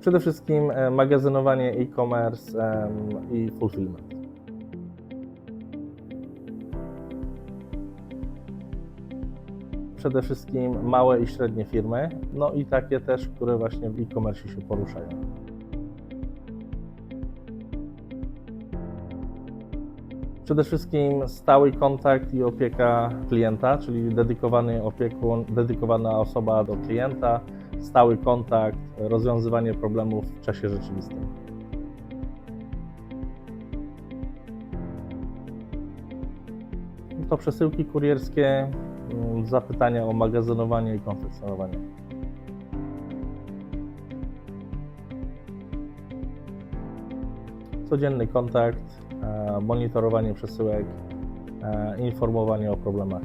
Przede wszystkim e, magazynowanie e-commerce i fulfillment. Przede wszystkim małe i średnie firmy, no i takie też, które właśnie w e-commerce się poruszają. Przede wszystkim stały kontakt i opieka klienta, czyli dedykowany opiekun, dedykowana osoba do klienta, stały kontakt, rozwiązywanie problemów w czasie rzeczywistym. To przesyłki kurierskie, mm, zapytania o magazynowanie i konfekcjonowanie. Codzienny kontakt, monitorowanie przesyłek, e, informowanie o problemach.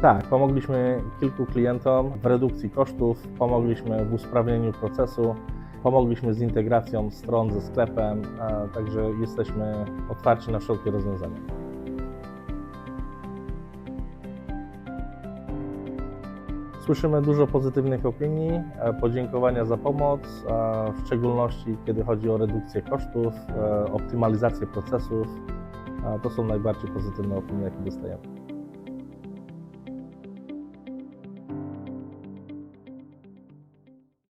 Tak, pomogliśmy kilku klientom w redukcji kosztów, pomogliśmy w usprawnieniu procesu, pomogliśmy z integracją stron ze sklepem, a także jesteśmy otwarci na wszelkie rozwiązania. Słyszymy dużo pozytywnych opinii, e, podziękowania za pomoc, w szczególności kiedy chodzi o redukcję kosztów, e, optymalizację procesów. To są najbardziej pozytywne opinie, jakie dostajemy.